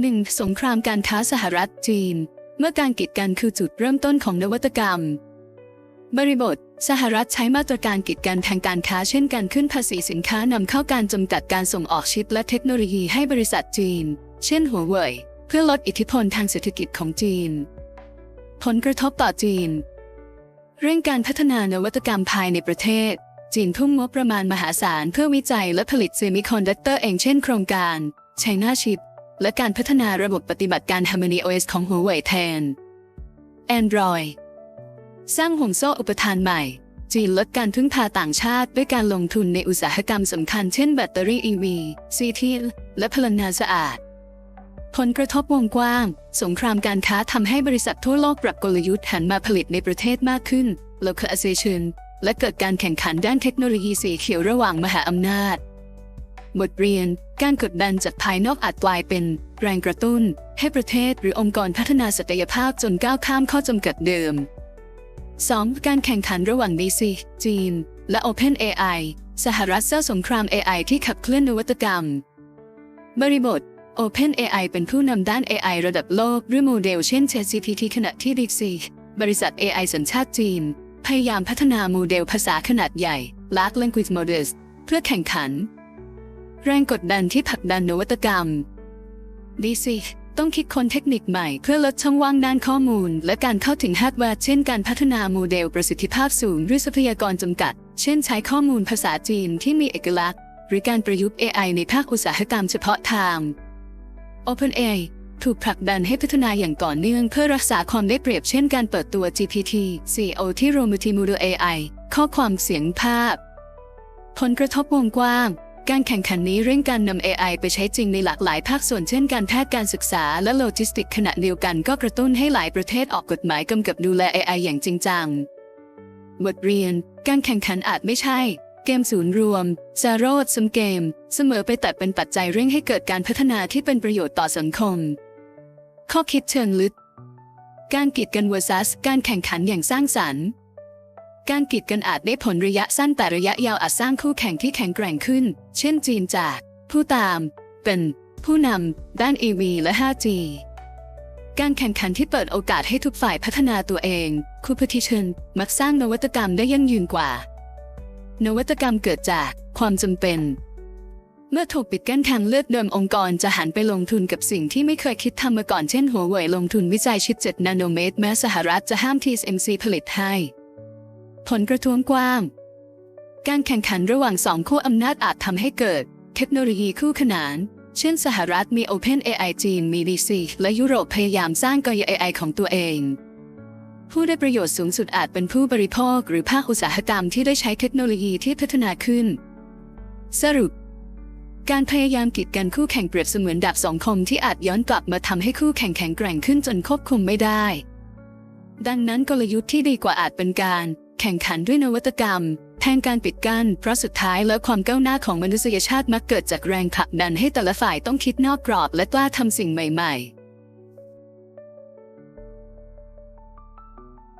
1. สงครามการค้าสหรัฐจีน เมื่อการกีดกันคือจุดเริ่มต้นของนวัตกรรม บริบท สหรัฐใช้มาตรการกีดกันทางการค้าเช่นการขึ้นภาษีสินค้านำเข้าการจำกัดการส่งออกชิปและเทคโนโลยีให้บริษัทจีน เช่นหัวเว่ยเพื่อลดอิทธิพลทางเศรษฐกิจของจีน ผลกระทบต่อจีน เร่งการพัฒนานวัตกรรมภายในประเทศ จีนทุ่มงบประมาณมหาศาลเพื่อวิจัยและผลิตเซมิคอนดักเตอร์เองเช่นโครงการ China Chip และการพัฒนาระบบปฏิบัติการ Harmony OS ของหัวเว่ยแทน Android สร้างห่วงโซ่อุปทานใหม่ จีนลดการพึ่งพาต่างชาติ ด้วยการลงทุนในอุตสาหกรรมสำคัญเช่นแบตเตอรี่ EV ซีทีและพลังงานสะอาด ผลกระทบวงกว้าง สงครามการค้าทำให้บริษัททั่วโลกปรับกลยุทธ์หันมาผลิตในประเทศมากขึ้น localization และเกิดการแข่งขันด้านเทคโนโลยีสีเขียวระหว่างมหาอำนาจ บทเรียน การกดดันจากภายนอกอาจกลายเป็นแรงกระตุ้น ให้ประเทศหรือองค์กรพัฒนาศักยภาพจนก้าวข้ามข้อจำกัดเดิม 2. การแข่งขันระหว่าง DC จีน และ Open AI สหรัฐเจ้าสงคราม AI ที่ขับเคลื่อนนวัตกรรม บริบท Open AI เป็นผู้นำด้าน AI ระดับโลกหรือโมเดลเช่น ChatGPT ขณะที่ DeepSeek บริษัท AI สัญชาติจีน พยายามพัฒนาโมเดลภาษาขนาดใหญ่ Large Language Models เพื่อแข่งขัน แรงกดดันที่ผลักดันนวัตกรรม DC ต้องคิดค้นเทคนิคใหม่เพื่อลดช่องว่างด้านข้อมูล และการเข้าถึงฮาร์ดแวร์เช่นการพัฒนาโมเดลประสิทธิภาพสูงด้วยทรัพยากรจำกัด เช่นใช้ข้อมูลภาษาจีนที่มีเอกลักษณ์ หรือการประยุกต์ AI ในภาคอุตสาหกรรมเฉพาะทาง OpenAI ถูกผลักดันให้พัฒนาอย่างต่อเนื่องเพื่อรักษาความได้เปรียบเช่นการเปิดตัว GPT 4o ที่รวม Multimodal AI ข้อความเสียงภาพ ผลกระทบวงกว้าง การแข่งขันนี้เร่งการนำ AI ไปใช้จริงในหลากหลายภาคส่วนเช่นการแพทย์การศึกษาและโลจิสติก ขณะเดียวกันก็กระตุ้นให้หลายประเทศออกกฎหมายกำกับดูแล AI อย่างจริงจัง บทเรียน การแข่งขันอาจไม่ใช่ เกมศูนย์รวมซาโรดซัมเกม เสมอไปแต่เป็นปัจจัยเร่งให้เกิดการพัฒนาที่เป็นประโยชน์ต่อสังคม ข้อคิดเชิงลึก การกีดกัน versus การแข่งขันอย่างสร้างสรรค์ การกีดกันอาจได้ผลระยะสั้นแต่ระยะยาวอาจสร้างคู่แข่งที่แข็งแกร่งขึ้น เช่นจีนจาก ผู้ตาม เป็น ผู้นำด้าน EV และ 5G การแข่งขันที่เปิดโอกาสให้ทุกฝ่ายพัฒนาตัวเอง competition มักสร้างนวัตกรรมได้ยั่งยืนกว่า นวัตกรรมเกิดจากความจำเป็น เมื่อถูกปิดกั้นทางเลือดเดิมองค์กรจะหันไปลงทุนกับสิ่งที่ไม่เคยคิดทำมาก่อนเช่นหัวเว่ยลงทุนวิจัยชิป 7 นาโนเมตร แม้สหรัฐจะห้าม TSMC ผลิตให้ ผลกระท้วงกว้าง การแข่งขันระหว่างสองคู่อำนาจอาจทำให้เกิด เทคโนโลยีคู่ขนาน เช่นสหรัฐมี Open AI จีนมี DC และยุโรปพยายามสร้างกย AI ของตัวเอง ผู้ได้ประโยชน์สูงสุดอาจเป็นผู้บริโภค หรือภาคอุตสาหกรรมที่ได้ใช้เทคโนโลยีที่พัฒนาขึ้น สรุปการพยายามกีดกันคู่แข่งเปรียบเสมือนดาบสองคมที่อาจย้อนกลับมาทำให้คู่แข่งแข็งแกร่งขึ้นจนควบคุมไม่ได้ ดังนั้นกลยุทธ์ที่ดีกว่าอาจเป็นการ แข่งขันด้วยนวัตกรรมแทนการปิดกั้นเพราะสุดท้ายแล้วความก้าวหน้าของมนุษยชาติมักเกิดจากแรงผลักดันให้แต่ละฝ่ายต้องคิดนอกกรอบและกล้าทำสิ่งใหม่ ๆ